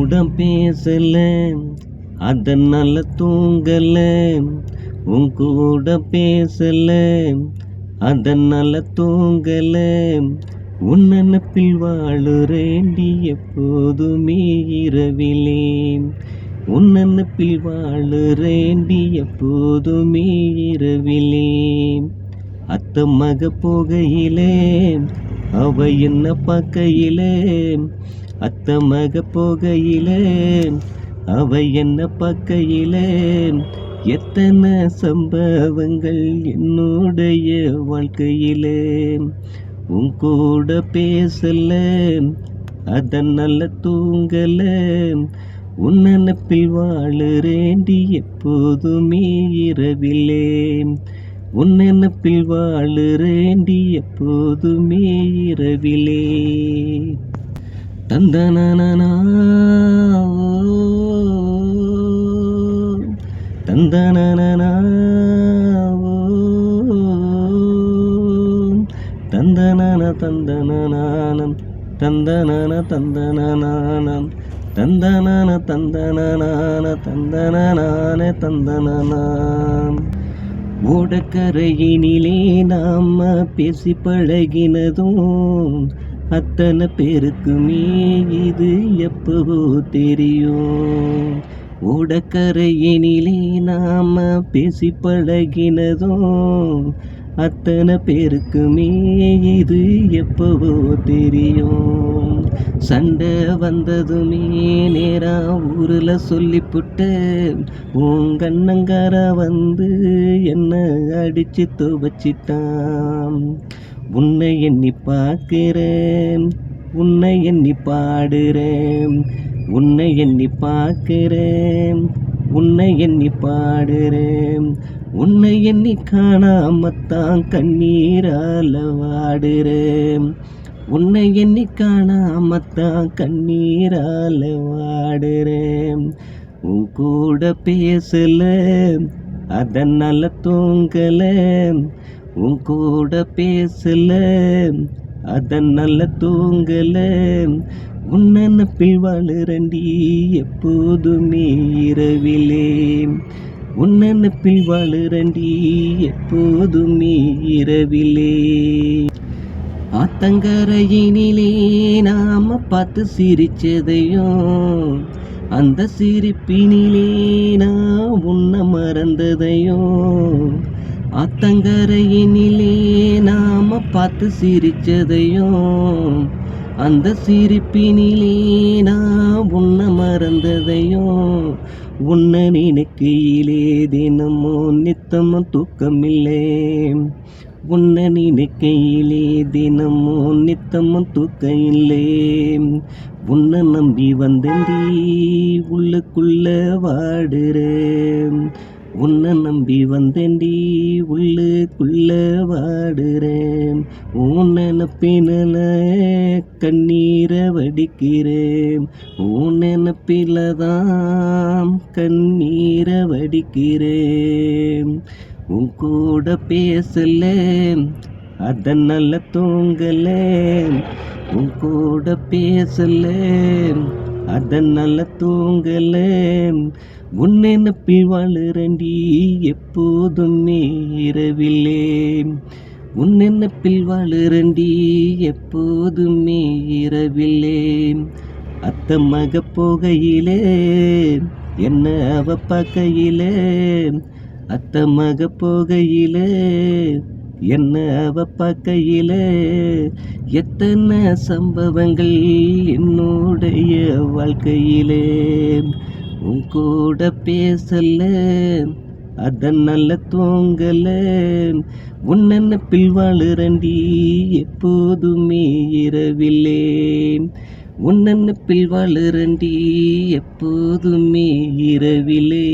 கூட பேசல அதனால தூங்கல. உன் கூட பேசல அதனால தூங்கல. உன் நினப்பில் வாழுறேண்டி எப்போதுமே இரவிலே. உன் நினப்பில் வாழுறேண்டி எப்போதுமே இரவிலே. அத்த மக போகையிலே அவ என்ன பார்க்கையிலே? அத்த மக போகையிலே அவை என்ன பார்க்கையிலே? எத்தனை சம்பவங்கள் என்னுடைய வாழ்க்கையிலே? உன் கூட பேசல அதனால தூங்கல உன் நினப்பில் வாழுறேண்டி எப்போதுமே இரவிலே. உன் நினப்பில் வாழுறேண்டி எப்போதுமே இரவிலே. தந்தனனா தந்தனனா தந்தனன தந்தனனானம். தந்தனன தந்தனனானம். தந்தனன தந்தனனான. தந்தனனான தந்தனனாம். ஓடக்கரையினிலே நாம் பேசி பழகினதும் அத்தனை பேருக்குமே இது எப்பவோ தெரியும். ஓடக்கரையினிலே நாம பேசி பழகினதும் அத்தனை பேருக்குமே இது எப்பவோ தெரியும். சண்டை வந்ததுமே நேரா ஊரில் சொல்லிப்புட்டு உன் கண்ணங்கார வந்து என்ன அடிச்சு துவச்சிட்டான். உன்னை எண்ணி பார்க்கிறேன் உன்னை எண்ணி பாடுறேன் உன்னை எண்ணி பார்க்கிறேன் உன்னை எண்ணி பாடுறேன் உன்னை எண்ணி காணாமத்தான் கண்ணீரால வாடுறேன் உன்னை எண்ணி காணாமத்தான் கண்ணீரால வாடுறேன். உன் கூட பேசல அதனால தூங்கல உன் கூட பேசல அதனால தூங்கல. உன் நினப்பில் வாழுறண்டி எப்போதுமே இரவிலே. உன் நினப்பில் வாழுறண்டி எப்போதுமே இரவிலே. ஆத்தங்கரையினிலே நாம பார்த்து சிரிச்சதையும் அந்த சிரிப்பினிலே நான் உன்னை மறந்ததையும் ஆத்தங்கரையினிலே நாம பார்த்து சிரிச்சதையும் அந்த சிரிப்பினிலே நான் உன்னை மறந்ததையும் உன்னை நினைக்கையிலே தினமும் நித்தமும் தூக்கமில்லே. உன்னை நினைக்கையிலே தினமும் நித்தமும் தூக்கம் இல்லை உன்னை நம்பி வந்தேன் உள்ளுக்குள்ள வாடுறேன். உன்னை நம்பி வந்தேன்டி உள்ளுக்குள்ள வாடுறேன். உன் நினப்பினல கண்ணீரை வடிக்கிறேன். உன் நினப்பில தான் கண்ணீரை வடிக்கிறேன். உன் கூட பேசல அதனால தூங்கல உன் கூட பேசல அதனால தூங்கல உன்னை நப்பி வாழுறண்டி எப்போதுமே இரவிலே உன்னை நப்பில் வாழுறண்டி எப்போதுமே இரவிலே அத்த மக போகையிலே என்ன அவ பார்க்கையிலே அத்த மக போகையிலே என்ன அவ பார்க்கையிலே எத்தனை சம்பவங்கள் என்னுடைய வாழ்க்கையிலே? உன் கூட பேசல அதனால தூங்கல. தூங்கலை நினப்பில் வாழுறண்டி எப்போதுமே இரவிலே. உன்னென்ன நினப்பில் எப்போதுமே இரவிலே.